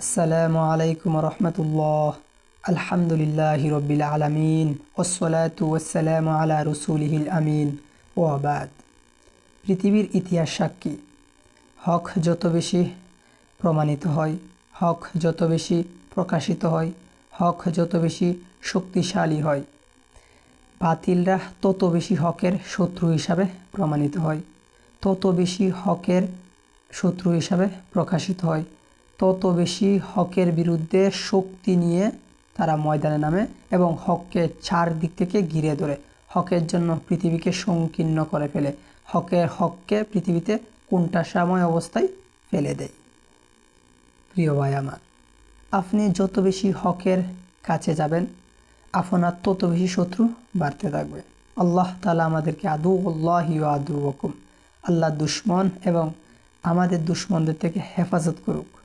আসসালামু আলাইকুম রহমতুল্লাহ। আলহামদুলিল্লাহ রবিল আলমিন ওসলাতু ওসালাম আলা রসুলহিল আমিন। ওয়াবাদ পৃথিবীর ইতিহাস সাক্ষী। হক যত বেশি প্রমাণিত হয়, হক যত বেশি প্রকাশিত হয়, হক যত বেশি শক্তিশালী হয়, বাতিলরা তত বেশি হকের শত্রু হিসাবে প্রমাণিত হয়, তত বেশি হকের শত্রু হিসাবে প্রকাশিত হয় তত বেশি হকের বিরুদ্ধে শক্তি নিয়ে তারা ময়দানে নামে এবং হককে চারদিক থেকে ঘিরে ধরে। হকের জন্য পৃথিবীকে সংকীর্ণ করে ফেলে। হকের হককে পৃথিবীতে কোনটাসময় অবস্থায় ফেলে দেয়। প্রিয় ভাই আমার, আপনি যত বেশি হকের কাছে যাবেন, আপনার তত বেশি শত্রু বাড়তে থাকবে। আল্লাহ তালা আমাদেরকে আদু আল্লাহ আদু ওকুম আল্লাহ দুশ্মন এবং আমাদের দুশ্মনদের থেকে হেফাজত করুক।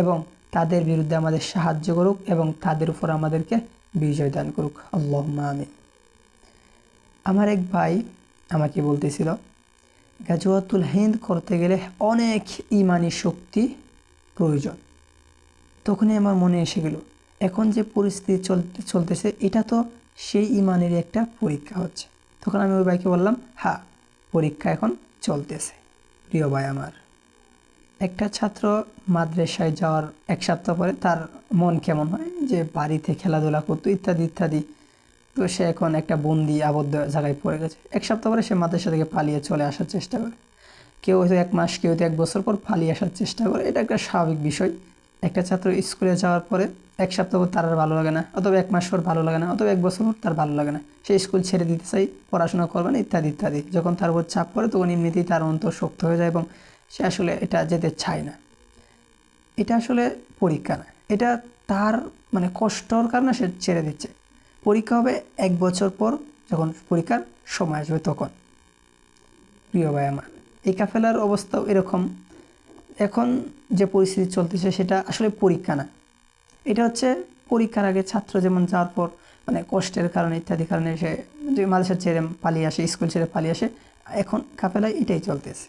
এবং তাদের বিরুদ্ধে আমাদের সাহায্য করুক এবং তাদের উপর আমাদেরকে বিজয় দান করুক। আল্লাহ আমি আমার এক ভাই আমাকে বলতেছিল গাজুয়াতুল হিন্দ করতে গেলে অনেক ইমানি শক্তি প্রয়োজন। তখনই আমার মনে এসে গেল, এখন যে পরিস্থিতি চলতে, চলতেছে, এটা তো সেই ইমানের একটা পরীক্ষা হচ্ছে। তখন আমি ওই ভাইকে বললাম হ্যাঁ পরীক্ষা এখন চলতেছে, প্রিয় ভাই আমার। একটা ছাত্র মাদ্রাসায় যাওয়ার এক সপ্তাহ পরে তার মন কেমন হয়? যে বাড়িতে খেলাধুলা করতো, ইত্যাদি ইত্যাদি। তো সে এখন একটা বন্দি, আবদ্ধ জায়গায় পড়ে গেছে। এক সপ্তাহ পরে সে মাদ্রাসা থেকে পালিয়ে চলে আসার চেষ্টা করে। কেউ হয়তো এক মাস, কেউ হয়তো এক বছর পর পালিয়ে আসার চেষ্টা করে। এটা একটা স্বাভাবিক বিষয়। একটা ছাত্র স্কুলে যাওয়ার পরে এক সপ্তাহ পর তার আর ভালো লাগে না, অথবা এক মাস পর ভালো লাগে না, অথবা এক বছর পর তার ভালো লাগে না। সে স্কুল ছেড়ে দিতে চাই পড়াশোনা করবে না, ইত্যাদি ইত্যাদি। যখন তার উপর চাপ পড়ে, তখন এমনিতেই তার অন্তর শক্ত হয়ে যায় এবং সে আসলে এটা যেতে চায় না। এটা আসলে পরীক্ষা না। এটা তার মানে কষ্টর কারণে সে ছেড়ে দিচ্ছে। পরীক্ষা হবে এক বছর পর যখন পরীক্ষার সময় আসবে তখন। প্রিয় ভাই আমার, এই কাফেলার অবস্থাও এরকম। এখন যে পরিস্থিতি চলতেছে সেটা আসলে পরীক্ষা না। এটা হচ্ছে পরীক্ষার আগে ছাত্র যেমন যাওয়ার পর মানে কষ্টের কারণে, ইত্যাদি কারণে সে মাদ্রাসা ছেড়ে পালিয়ে আসে, স্কুল ছেড়ে পালিয়ে আসে। এখন কাফেলায় এটাই চলতেছে।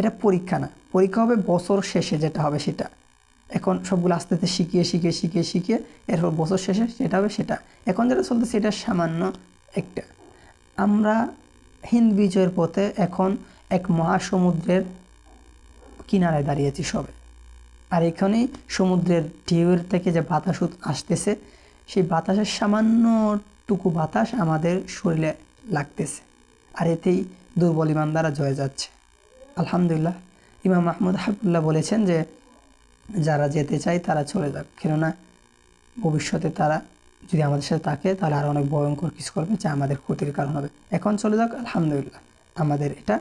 এটা পরীক্ষা না। পরীক্ষা হবে বছর শেষে যেটা হবে সেটা। এখন সবগুলো আস্তে আস্তে শিখিয়ে শিখিয়ে শিখিয়ে শিখিয়ে এরপর বছর শেষে সেটা হবে সেটা। এখন যেটা চলতেছে এটা সামান্য একটা। আমরা হিন্দ বিজয়ের পথে এখন এক মহাসমুদ্রের কিনারায় দাঁড়িয়েছি সবে। আর এখানেই সমুদ্রের ঢেউয়ের থেকে যে বাতাস আসতেছে, সেই বাতাসের সামান্যটুকু বাতাস আমাদের শরীরে লাগতেছে। আর এতেই দুর্বল ইমানদারা জয়ে যাচ্ছে। আলহামদুলিল্লাহ, ইমাম মাহমুদ হাবুল্লাহ বলেছেন যে যারা যেতে চায় তারা চলে যাক। কেননা ভবিষ্যতে তারা যদি আমাদের সাথে থাকে, তাহলে আরও অনেক ভয়ঙ্কর কিছু করবে যা আমাদের ক্ষতির কারণ হবে। এখন চলে যাক, আলহামদুলিল্লাহ। আমাদের এটা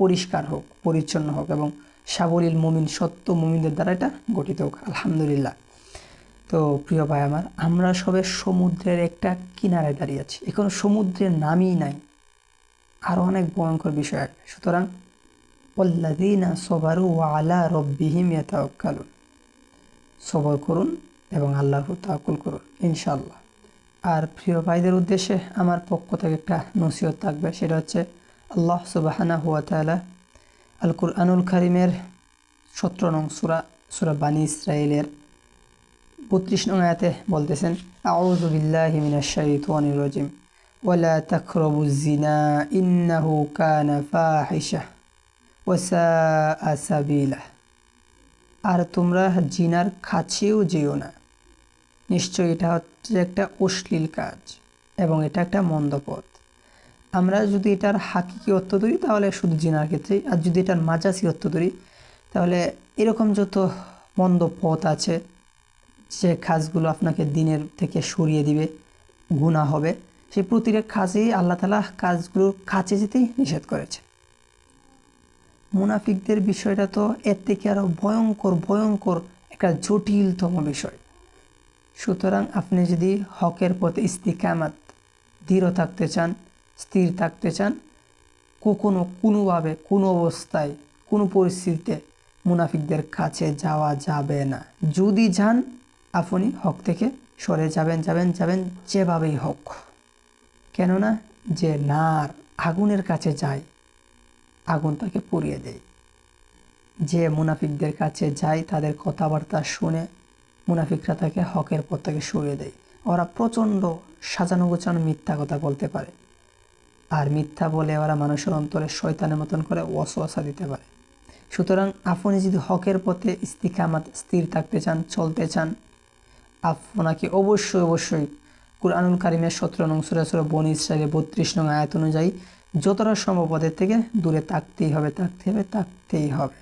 পরিষ্কার হোক, পরিচ্ছন্ন হোক এবং সাবলীল মুমিন, সত্য মুমিনদের দ্বারা এটা গঠিত হোক, আলহামদুলিল্লাহ। তো প্রিয় ভাই আমার, আমরা সবে সমুদ্রের একটা কিনারে দাঁড়িয়ে আছি। এখন সমুদ্রের নামই নাই। আরও অনেক ভয়ঙ্কর বিষয় সুতরাং ওল্লাদিনা সবারু আলা রব্বিহিম ইয়াতাওয়াক্কালুন সবর করুন এবং আল্লাহর উপর তাওয়াক্কুল করুন ইনশাল্লাহ আর প্রিয় ভাইদের উদ্দেশ্যে আমার পক্ষ থেকে একটা নসিহত থাকবে, সেটা হচ্ছে আল্লাহ সুবাহানা হুয়া তালা আল কুরআনুল কারিমের সতেরো নং সুরা সুরা বানী ইসরায়েলের বত্রিশ নং আয়াতে বলতেছেন আউজুবিল্লাহ মিনাশাইতানির রাজিম। ওয়ালা তাকরাবুজ জিনা ইন্নাহু কানা ফাহিশা সাবিলা আর তোমরা জিনার কাছেও যেও না। নিশ্চয়ই এটা হচ্ছে একটা অশ্লীল কাজ এবং এটা একটা মন্দ পথ। আমরা যদি এটার হাকিকি অর্থ ধরি, তাহলে শুধু জিনার ক্ষেত্রেই, আর যদি এটার মাজাসি অর্থ ধরি, তাহলে এরকম যত মন্দ পথ আছে যে কাজগুলো আপনাকে দিনের থেকে সরিয়ে দিবে গুণা হবে। সেই প্রতিটা কাজেই আল্লাহ তালা কাজগুলোর কাছে যেতেই নিষেধ করেছে। মুনাফিকদের বিষয়টা তো এর থেকে আরও ভয়ঙ্কর ভয়ঙ্কর একটা জটিলতম বিষয়। সুতরাং আপনি যদি হকের পথে ইস্তিকামাত, দৃঢ় থাকতে চান, স্থির থাকতে চান, কখনো কোনোভাবে, কোনো অবস্থায়, কোনো পরিস্থিতিতে মুনাফিকদের কাছে যাওয়া যাবে না। যদি যান, আপনি হক থেকে সরে যাবেন যাবেন যাবেন যেভাবেই হোক। কেননা যে নার আগুনের কাছে যায় আগুন তাকে পুড়িয়ে দেয়। যে মুনাফিকদের কাছে যায়, তাদের কথাবার্তা শুনে মুনাফিকরা তাকে হকের পথ তাকে সরিয়ে দেয়। ওরা প্রচণ্ড সাজানো গোছানো মিথ্যা কথা বলতে পারে। আর মিথ্যা বলে ওরা মানুষের অন্তরে শয়তানের মতন করে ওয়াসওয়াসা দিতে পারে। সুতরাং আপনি যদি হকের পথে ইস্তিকামাত স্থির থাকতে চান, চলতে চান, আপনাকে অবশ্যই অবশ্যই কুরআনুল কারিমের সতেরো নং সুরাসুর বনি ইসরায়েলের বত্রিশ নং আয়াত অনুযায়ী যতটা সম্ভব ওদের থেকে দূরে থাকতেই হবে থাকতে হবে থাকতেই হবে।